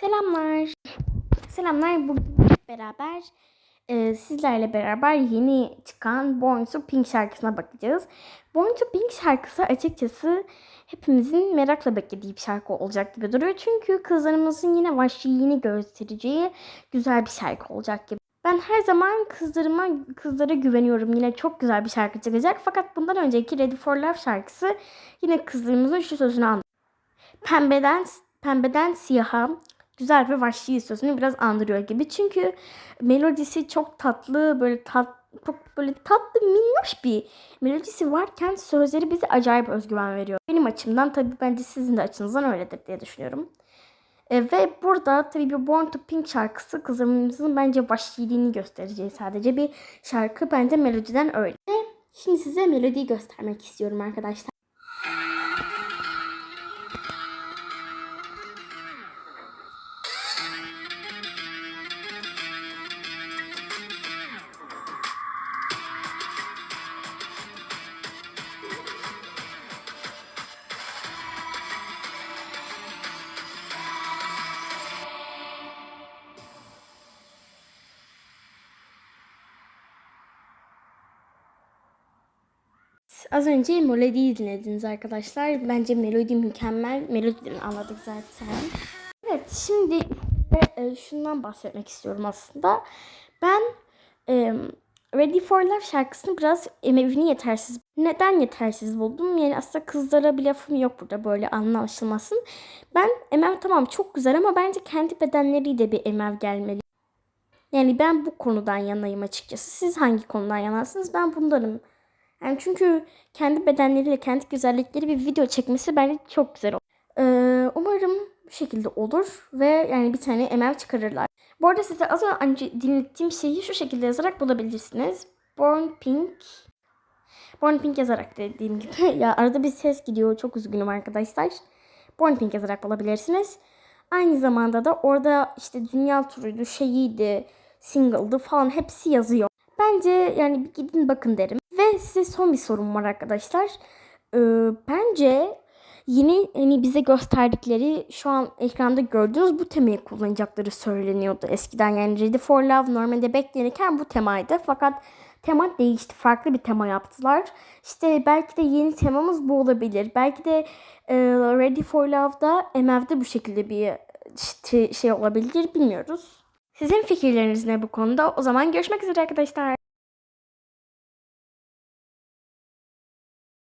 Selamlar. Selamlar. Bugün beraber e, sizlerle beraber yeni çıkan Born to Pink şarkısına bakacağız. Born to Pink şarkısı açıkçası hepimizin merakla beklediği bir şarkı olacak gibi duruyor. Çünkü kızlarımızın yine vahşiliğini göstereceği güzel bir şarkı olacak gibi. Ben her zaman kızlarıma kızlara güveniyorum. Yine çok güzel bir şarkı çıkacak. Fakat bundan önceki Ready for Love şarkısı yine kızlarımızın şu sözünü anlattı. Pembeden pembeden siyaha güzel ve vahşi sözünü biraz andırıyor gibi. Çünkü melodisi çok tatlı, böyle tat çok böyle tatlı minnoş bir melodisi varken sözleri bize acayip özgüven veriyor. Benim açımdan tabii bence sizin de açınızdan öyledir diye düşünüyorum. E, ve burada tabii bir Born to Pink şarkısı kızımızın bence vahşiliğini göstereceği sadece bir şarkı. Bence melodiden öyle. Şimdi size melodiyi göstermek istiyorum arkadaşlar. Az önce melodiyi dinlediniz arkadaşlar. Bence melodi mükemmel. Melodiden anladık zaten. Evet şimdi e, şundan bahsetmek istiyorum aslında. Ben e, Ready for Love şarkısını biraz emevini yetersiz. Neden yetersiz buldum? Yani aslında kızlara bir lafım yok burada böyle anlaşılmasın. Ben emev tamam çok güzel ama bence kendi bedenleriyle bir emev gelmeli. Yani ben bu konudan yanayım açıkçası. Siz hangi konudan yanasınız? Ben bundanım. Yani çünkü kendi bedenleriyle, kendi güzellikleri bir video çekmesi bence çok güzel olur. Ee, umarım bu şekilde olur ve yani bir tane ML çıkarırlar. Bu arada size az önce dinlettiğim şeyi şu şekilde yazarak bulabilirsiniz. Born Pink. Born Pink yazarak dediğim gibi. ya arada bir ses gidiyor. Çok üzgünüm arkadaşlar. Born Pink yazarak bulabilirsiniz. Aynı zamanda da orada işte dünya turuydu, şeyiydi, single'dı falan hepsi yazıyor. Bence yani bir gidin bakın derim. Size son bir sorum var arkadaşlar. Ee, bence yeni hani bize gösterdikleri şu an ekranda gördüğünüz bu temayı kullanacakları söyleniyordu eskiden. Yani Ready for Love normalde beklenirken bu temaydı. Fakat tema değişti. Farklı bir tema yaptılar. İşte belki de yeni temamız bu olabilir. Belki de e, Ready for Love'da MF'de bu şekilde bir şey olabilir bilmiyoruz. Sizin fikirleriniz ne bu konuda? O zaman görüşmek üzere arkadaşlar.